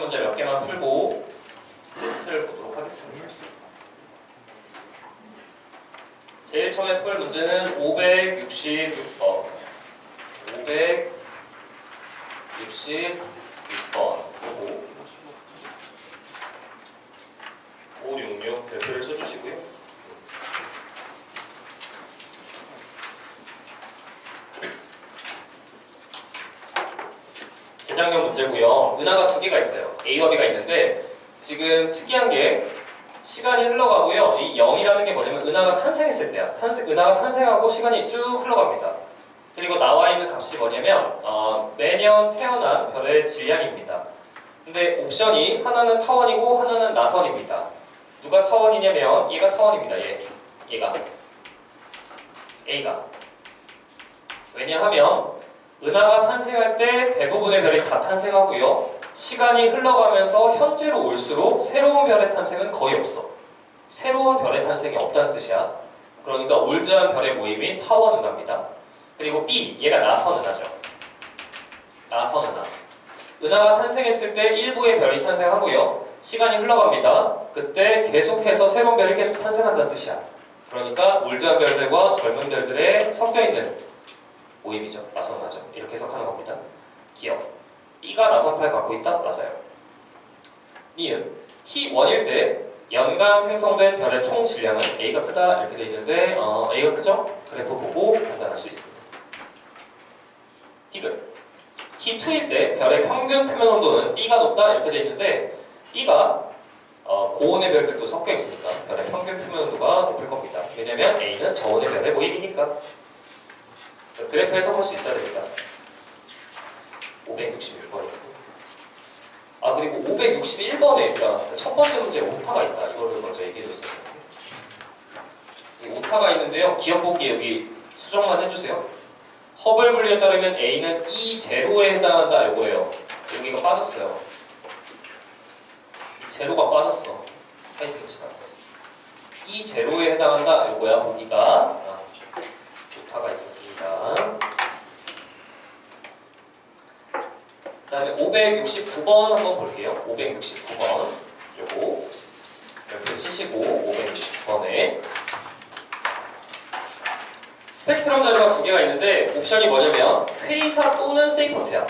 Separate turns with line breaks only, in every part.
문제 몇 개만 풀고 테스트를 보도록 하겠습니다. 제일 처음에 풀 문제는 566번. 566번. 보고 566 별표를 쳐주시고요. 재작년 문제고요. 은하가 두 개가 있어요. A와 B가 있는데 지금 특이한 게 시간이 흘러가고요. 이 0이라는 게 뭐냐면 은하가 탄생했을 때야. 탄생, 은하가 탄생하고 시간이 쭉 흘러갑니다. 그리고 나와 있는 값이 뭐냐면 어, 매년 태어난 별의 질량입니다. 근데 옵션이 하나는 타원이고 하나는 나선입니다. 누가 타원이냐면 얘가 타원입니다. 얘. 얘가. A가. 왜냐하면 은하가 탄생할 때 대부분의 별이 다 탄생하고요. 시간이 흘러가면서 현재로 올수록 새로운 별의 탄생은 거의 없어. 새로운 별의 탄생이 없다는 뜻이야. 그러니까 올드한 별의 모임인 타원 은하입니다. 그리고 B, 얘가 나선 은하죠. 나선 은하. 은하가 탄생했을 때 일부의 별이 탄생하고요. 시간이 흘러갑니다. 그때 계속해서 새로운 별이 계속 탄생한다는 뜻이야. 그러니까 올드한 별들과 젊은 별들의 섞여 있는 모임이죠. 나선 은하죠. 이렇게 해석하는 겁니다. 기억. B가 나선파를 갖고 있다? 맞아요. 니은 T1일 때 연간 생성된 별의 총 질량은 A가 크다 이렇게 돼 있는데 어, A가 크죠? 그래프 보고 판단할 수 있습니다. 디귿 T2일 때 별의 평균 표면 온도는 B가 높다 이렇게 돼 있는데 B가 어, 고온의 별들도 섞여 있으니까 별의 평균 표면 온도가 높을 겁니다. 왜냐면 A는 저온의 별의 모임이니까 그래프 해석할 수 있어야 됩니다. 566번이고. 아 그리고 561번에 첫 번째 문제에 오타가 있다. 이거를 먼저 얘기해 줬어요. 이 오타가 있는데요. 기억 보기 여기 수정만 해주세요. 허블 물리에 따르면 A는 E0에 해당한다 이거예요. 여기가 빠졌어요. 이 제로가 빠졌어. 사이트 끝이다. E0에 해당한다 이거야 보기가 있었습니다 그 다음에 569번 한번 볼게요. 569번. 요거. 옆에 치시고 569번에 스펙트럼 자료가 두 개가 있는데 옵션이 뭐냐면 퀘이사 또는 세이퍼트야.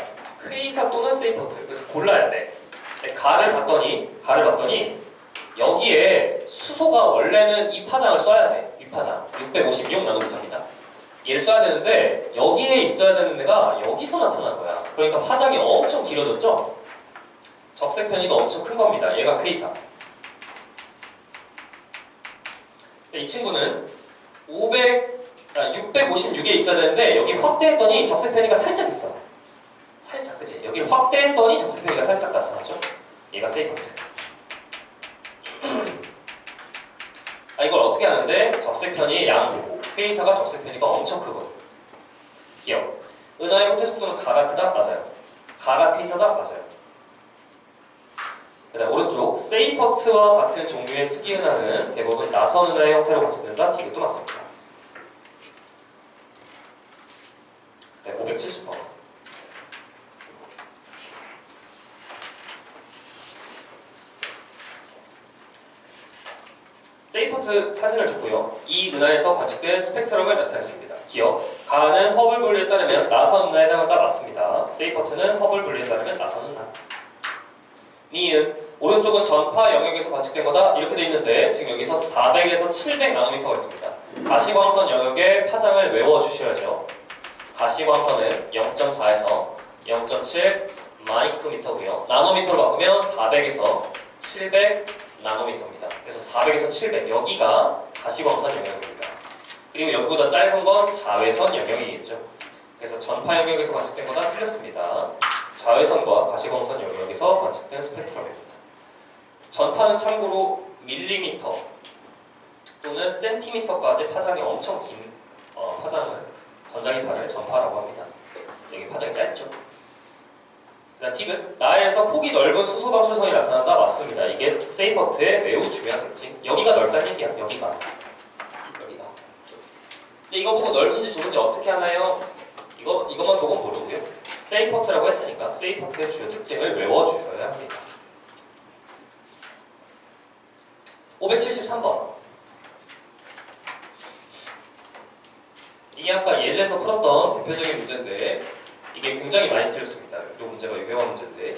퀘이사 또는 세이퍼트. 그래서 골라야 돼. 가를 봤더니 가를 봤더니 여기에 수소가 원래는 이 파장을 써야 돼. 이 파장. 656 나노미터입니다. 얘를 써야 되는데 여기에 있어야 되는 애가 여기서 나타난 거야. 그러니까 파장이 엄청 길어졌죠? 적색 편이가 엄청 큰 겁니다. 얘가 퀘이사. 이 친구는 500, 아, 656에 있어야 되는데 여기 확대했더니 적색 편이가 살짝 있어. 살짝 그지? 여기를 확대했더니 적색 편이가 살짝 나타나죠? 얘가 세이퍼트. 아 이걸 어떻게 하는데 적색 편이 양 보고 회의사가 적색 편이가 엄청 크거든. 기억. 은하의 호태 속도는 가가 크다? 맞아요. 가가 회의사다? 맞아요. 그다음 오른쪽 세이퍼트와 같은 종류의 특이 은하는 대부분 나선 은하의 형태로 관측된다. 이것도 맞습니다. 세이퍼트 사진을 줬고요. 이 은하에서 관측된 스펙트럼을 나타냈습니다. 기억. 가는 허블 분리에 따르면 나선 은하에 해당한다 맞습니다. 세이퍼트는 허블 분리에 따르면 나선 은하. 니은 오른쪽은 전파 영역에서 관측된 거다 이렇게 돼 있는데 지금 여기서 400에서 700 나노미터가 있습니다. 가시광선 영역의 파장을 외워 주셔야죠. 가시광선은 0.4에서 0.7 마이크로미터고요. 나노미터로 바꾸면 400에서 700 나노미터입니다. 그래서 400에서 700 여기가 가시광선 영역입니다. 그리고 여기보다 짧은 건 자외선 영역이겠죠. 그래서 전파 영역에서 관측된 거다 틀렸습니다. 자외선과 가시광선 영역에서 관측된 스펙트럼입니다. 전파는 참고로 밀리미터 또는 센티미터까지 파장이 엄청 긴 어, 파장을 전자기파를 전파라고 합니다. 여기 파장이 짧죠. 팁은 나에서 폭이 넓은 수소 방출선이 나타난다 맞습니다. 이게 세이퍼트의 매우 중요한 특징. 여기가 넓다는 얘기야. 여기가 여기가. 근데 이거 보고 넓은지 좁은지 어떻게 하나요? 이거 이것만 보고 모르고요. 세이퍼트라고 했으니까 세이퍼트의 주요 특징을 외워주셔야 합니다. 573번. 이게 아까 예제에서 풀었던 대표적인 문제인데 이게 굉장히 많이 틀렸습니다. 이 문제가 유명한 문제인데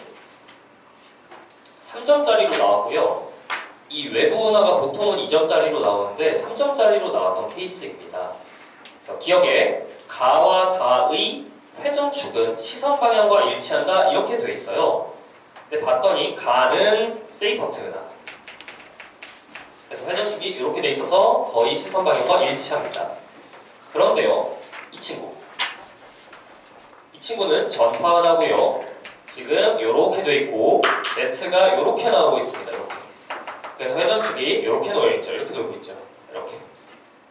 3점짜리로 나왔고요. 이 외부 은하가 보통은 2점짜리로 나오는데 3점짜리로 나왔던 케이스입니다. 그래서 기억에 가와 다의 회전축은 시선 방향과 일치한다 이렇게 돼 있어요. 근데 봤더니 가는 세이퍼트 은하. 그래서 회전축이 이렇게 돼 있어서 거의 시선 방향과 일치합니다. 그런데요, 이 친구. 이 친구는 전파은하고요. 지금 이렇게 돼 있고 Z가 이렇게 나오고 있습니다. 이렇게. 그래서 회전축이 이렇게 놓여 있죠. 이렇게 놓여 있죠. 이렇게.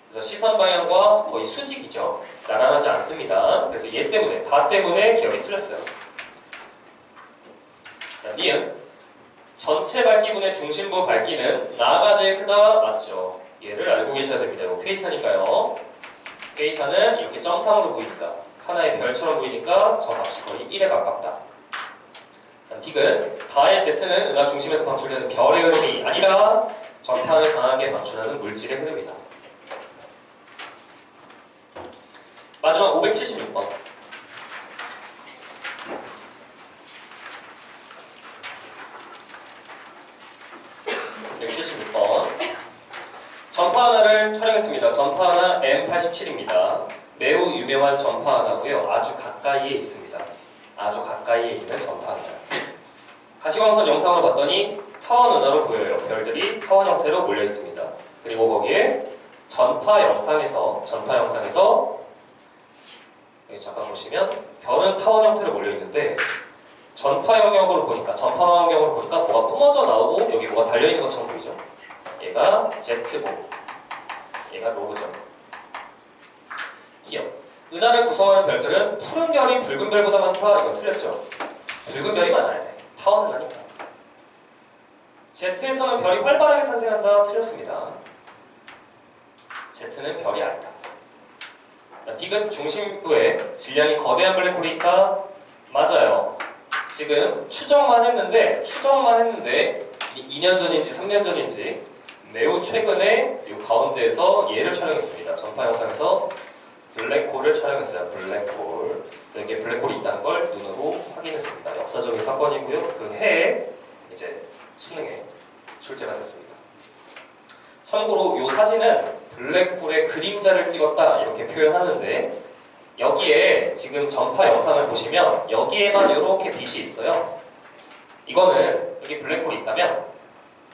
그래서 시선 방향과 거의 수직이죠. 나란하지 않습니다. 그래서 얘 때문에 다 때문에 기억이 틀렸어요. 자, 니은 전체 밝기분의 중심부 밝기는 나가 제일 크다 맞죠? 얘를 알고 계셔야 됩니다. 이거 K사니까요. K사는 이렇게 점상으로 보이니까 하나의 별처럼 보이니까 저 값이 거의 1에 가깝다. 딕은 다의 Z는 은하 중심에서 방출되는 별의 흐름이 아니라 전파를 강하게 방출하는 물질의 흐름이다. 마지막 576번. 네, 176번. 전파 하나를 촬영했습니다. 전파 하나 M87입니다. 매우 유명한 전파 하나고요. 아주 가까이에 있습니다. 아주 가까이에 있는 전파 하나. 가시광선 영상으로 봤더니 타원 은하로 보여요. 별들이 타원 형태로 몰려 있습니다. 그리고 거기에 전파 영상에서 전파 영상에서 여기 잠깐 보시면 별은 타원 형태로 몰려 있는데 전파 영역으로 보니까 전파 영역으로 보니까 뭐가 뿜어져 나오고 여기 뭐가 달려 있는 것처럼 보이죠. 얘가 Z보, 얘가 로그죠. 기억. 은하를 구성하는 별들은 푸른 별이 붉은 별보다 많다. 이거 틀렸죠. 붉은 별이 많아야 돼. 타원은 나니까. Z에서는 별이 활발하게 탄생한다. 틀렸습니다. Z는 별이 아니다. 딕은 중심부에 질량이 거대한 블랙홀이 있다. 맞아요. 지금 추정만 했는데 추정만 했는데 2년 전인지 3년 전인지 매우 최근에 이 가운데에서 얘를 촬영했습니다. 전파 영상에서 블랙홀을 촬영했어요. 블랙홀. 이게 블랙홀이 있다는 걸 눈으로 확인했습니다. 역사적인 사건이고요. 그 해에 이제 수능에 출제가 됐습니다. 참고로 이 사진은 블랙홀의 그림자를 찍었다 이렇게 표현하는데 여기에 지금 전파 영상을 보시면 여기에만 이렇게 빛이 있어요. 이거는 여기 블랙홀이 있다면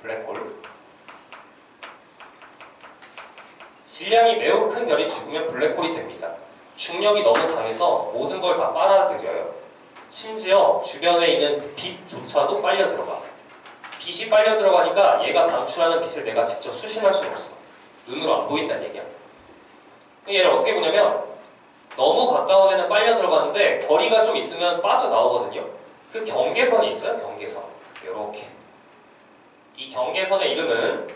블랙홀 질량이 매우 큰 별이 죽으면 블랙홀이 됩니다. 중력이 너무 강해서 모든 걸 다 빨아들여요. 심지어 주변에 있는 빛조차도 빨려 들어가. 빛이 빨려 들어가니까 얘가 방출하는 빛을 내가 직접 수신할 수는 없어. 눈으로 안 보인다는 얘기야. 얘를 어떻게 보냐면 너무 가까운 애는 빨려 들어가는데 거리가 좀 있으면 빠져나오거든요. 그 경계선이 있어요. 경계선. 이렇게. 이 경계선의 이름은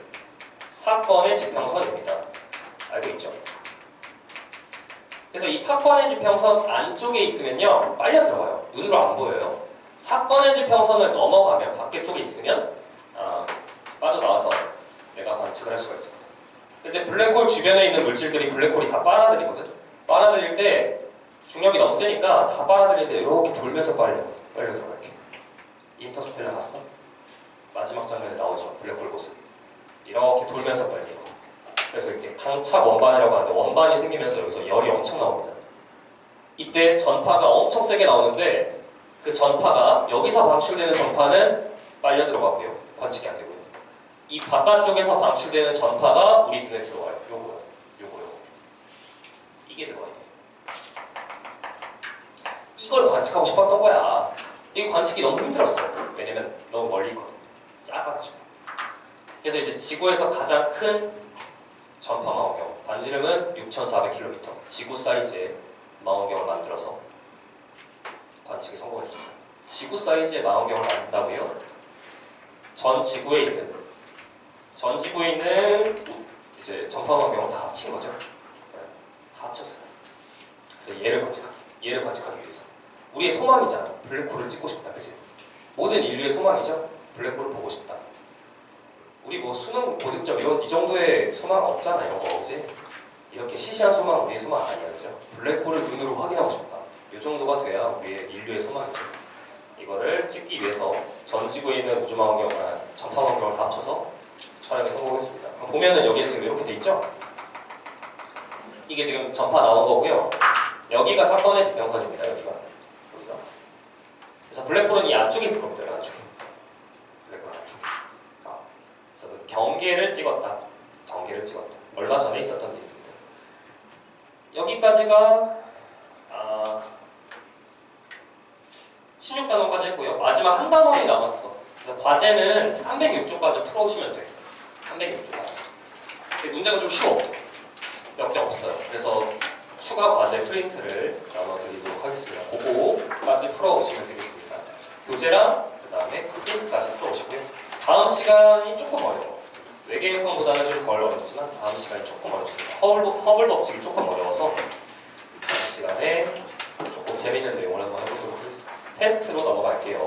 사건의 지평선입니다. 알고 있죠? 그래서 이 사건의 지평선 안쪽에 있으면요 빨려 들어가요. 눈으로 안 보여요. 사건의 지평선을 넘어가면 밖에 쪽에 있으면 아, 빠져나와서 내가 관측을 할 수가 있습니다. 근데 블랙홀 주변에 있는 물질들이 블랙홀이 다 빨아들이거든. 빨아들일 때 중력이 너무 세니까 다 빨아들일 때 이렇게 돌면서 빨려 빨려 들어갈게. 인터스텔라 봤어? 마지막 장면에 나오죠 블랙홀 모습. 이렇게 돌면서 빨리고. 그래서 이렇게 강착 원반이라고 하는데 원반이 생기면서 여기서 열이 엄청 나옵니다. 이때 전파가 엄청 세게 나오는데 그 전파가 여기서 방출되는 전파는 빨려 들어가고요. 관측이 안 되고요. 이 바깥쪽에서 방출되는 전파가 우리 눈에 들어와요. 요거요. 요거요. 이게 들어와요. 이걸 관측하고 싶었던 거야. 이 관측이 너무 힘들었어. 왜냐면 너무 멀리 있거든. 작아가지고. 그래서 이제 지구에서 가장 큰 전파 망원경 반지름은 6,400km 지구 사이즈의 망원경을 만들어서 관측에 성공했습니다. 지구 사이즈의 망원경을 만든다고요? 전 지구에 있는 전 지구에 있는 이제 전파 망원경을 다 합친 거죠. 네, 다 합쳤어요. 그래서 얘를 관측하기, 얘를 관측하기 위해서 우리의 소망이잖아. 블랙홀을 찍고 싶다, 그치? 모든 인류의 소망이죠. 블랙홀을 보고 싶다. 우리 뭐 수능 고득점 이런 이 정도의 소망 없잖아 이런 거 그지? 이렇게 시시한 소망 우리의 소망 아니었죠. 블랙홀을 눈으로 확인하고 싶다. 이 정도가 돼야 우리의 인류의 소망이죠. 이거를 찍기 위해서 전 지구에 있는 우주망원경, 아, 전파망원경을 다 합쳐서 촬영에 성공했습니다. 그럼 보면은 여기에 지금 이렇게 돼 있죠? 이게 지금 전파 나온 거고요. 여기가 사건의 지평선입니다. 여기가 여기가. 그래서 블랙홀은 이 안쪽에 있을 겁니다. 이 안쪽에. 블랙홀 안쪽에. 아, 그래서 그 경계를 찍었다. 경계를 찍었다. 얼마 전에 있었던 일입니다. 여기까지가 아, 16단원까지 했고요. 마지막 한 단원이 남았어. 과제는 306조까지 풀어오시면 돼요. 306조까지. 근데 문제가 좀 쉬워. 몇 개 없어요. 그래서 추가 과제 프린트를 나눠드리도록 하겠습니다. 그거까지 풀어오시면 되겠습니다. 교재랑 그 다음에 프린트까지 풀어오시고요. 다음 시간이 조금 어려워. 외계 행성보다는 좀 덜 어렵지만 다음 시간이 조금 어렵습니다. 허블, 허블 법칙이 조금 어려워서 다음 시간에 조금 재밌는 내용을 한번 해보도록 하겠습니다. 테스트로 넘어갈게요.